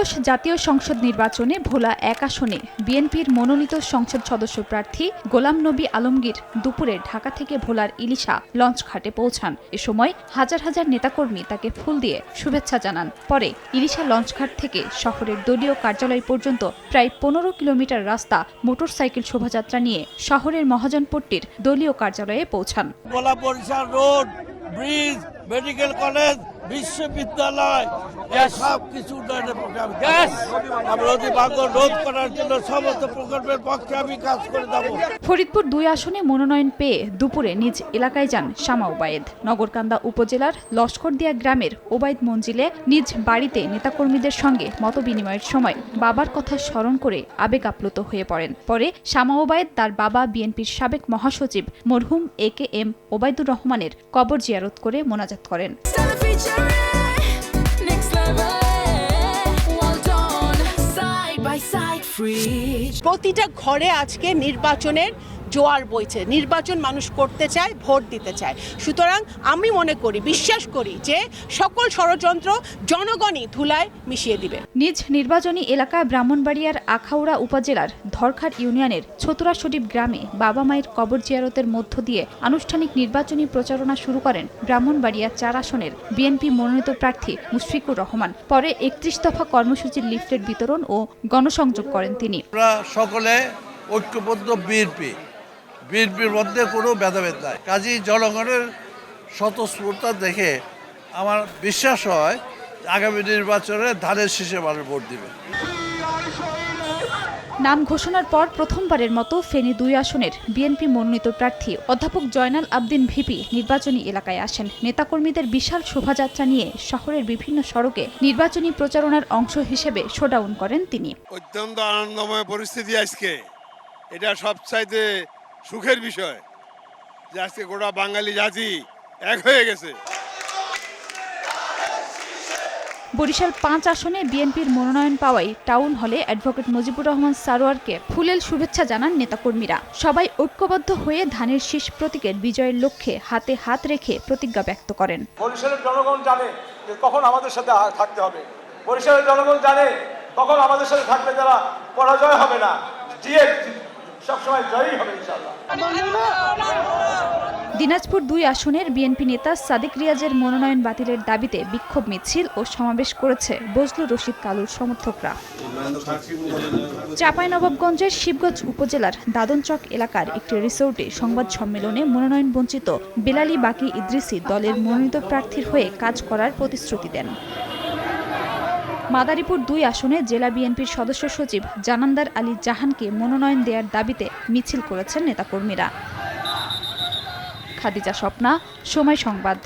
ত্রয়োদশ জাতীয় সংসদ নির্বাচনে ভোলা এক আসনে। বিএনপির মনোনীত সংসদ সদস্য প্রার্থী গোলাম নবী আলমগীর দুপুরে ঢাকা থেকে ভোলার ইলিশা লঞ্চ ঘাটে পৌঁছান। এ সময় হাজার হাজার নেতাকর্মী তাকে ফুল দিয়ে শুভেচ্ছা জানান। পরে ইলিশা লঞ্চঘাট থেকে শহরের দলীয় কার্যালয় পর্যন্ত প্রায় পনেরো কিলোমিটার রাস্তা মোটরসাইকেল শোভাযাত্রা নিয়ে শহরের মহাজনপট্টির দলীয় কার্যালয়ে পৌঁছান। রোড, ব্রিজ, মেডিকেল কলেজ বিশ্ববিদ্যালয় সব কিছু উন্নয়নের পক্ষে আমি কাজ করব। আমি নদী ভাঙ্গন রোধ করার জন্য সমস্ত প্রকল্পের পক্ষে আমি কাজ করে দেবো ফরিদপুর দুই আসনে মনোনয়ন পেয়ে দুপুরে নিজ এলাকায় যান শামা ওবায়েদ। নগরকান্দা উপজেলার লস্করদিয়া গ্রামের ওবায়দ মঞ্জিলে নিজ বাড়িতে নেতাকর্মীদের সঙ্গে মতবিনিময়ের সময় বাবার কথা স্মরণ করে আবেগ আপ্লুত হয়ে পড়েন। পরে শামা ওবায়েদ তার বাবা বিএনপির সাবেক মহাসচিব মরহুম এ কে এম ওবায়দুর রহমানের কবর জিয়ারত করে মোনাজাত করেন। প্রতিটা ঘরে আজকে নির্বাচনের জোয়ার বইছে। নির্বাচন মানুষ করতে চায় ভোট দিতে চায়। সুতরাং আমি মনে করি বিশ্বাস করি যে সকল ষড়যন্ত্র জনগণই ধুলায় মিশিয়ে দিবে। নিজ নির্বাচনী এলাকা ব্রাহ্মণবাড়িয়ার আখাউড়া উপজেলার ধরখাট ইউনিয়নের ছতুরা শরীফ গ্রামে বাবা মায়ের কবর জিয়ারতের মধ্য দিয়ে আনুষ্ঠানিক নির্বাচনী প্রচারণা শুরু করেন ব্রাহ্মণবাড়িয়া চার আসনের বিএনপি মনোনীত প্রার্থী মুশফিকুর রহমান। পরে একত্রিশ দফা কর্মসূচির লিফলেট বিতরণ ও গণসংযোগ করেন তিনি। সকলে ঐক্যবদ্ধ বিএনপি। বিএনপির মধ্যে কোনো ভেদাভেদ নাই। কাজী জনগণের স্বতঃস্ফূর্তা দেখে আমার বিশ্বাস হয় আগামী নির্বাচনে ধানের শীষে মানুষ ভোট দিবে। নাম ঘোষণার পর প্রথমবারের মতো ফেনী দুই আসনের বিএনপি মনোনীত প্রার্থী অধ্যাপক জয়নাল আবদিন ভিপি নির্বাচনী এলাকায় আসেন। নেতাকর্মীদের বিশাল শোভাযাত্রা নিয়ে শহরের বিভিন্ন সড়কে নির্বাচনী প্রচারণার অংশ হিসেবে শোডাউন করেন তিনি। অত্যন্ত আনন্দময় পরিস্থিতি আজকে। এটা সবচাইতে সুখের বিষয় যে আজকে গোটা বাঙালি জাতি এক হয়ে গেছে। বরিশাল পাঁচ আসনে বিএনপির মনোনয়ন পাওয়ায় টাউন হলে অ্যাডভোকেট মুজিবুর রহমান সারোয়ারকে ফুলেল শুভেচ্ছা জানান নেতাকর্মীরা। সবাই ঐক্যবদ্ধ হয়ে ধানের শীষ প্রতীকের বিজয়ের লক্ষ্যে হাতে হাত রেখে প্রতিজ্ঞা ব্যক্ত করেন। বরিশালের জনগণ জানে যে কখন আমাদের সাথে থাকতে হবে। বরিশালের জনগণ জানে কখন আমাদের সাথে থাকলে তারা পরাজয় হবে না। দিনাজপুর দুই আসনের বিএনপি নেতা সাদিক রিয়াজের মনোনয়ন বাতিলের দাবিতে বিক্ষোভ মিছিল ও সমাবেশ করেছে বজলুর রশিদ কালুর সমর্থকরা। চাঁপাইনবাবগঞ্জের শিবগঞ্জ উপজেলার দাদনচক এলাকার একটি রিসোর্টে সংবাদ সম্মেলনে মনোনয়ন বঞ্চিত বেলালি বাকি ইদ্রিসি দলের মনোনীত প্রার্থীর হয়ে কাজ করার প্রতিশ্রুতি দেন। মাদারীপুর দুই আসনে জেলা বিএনপির সদস্য সচিব জানান্দার আলী জাহানকে মনোনয়ন দেওয়ার দাবিতে মিছিল করেছেন নেতাকর্মীরা। খাদিজা স্বপ্না, সময় সংবাদ।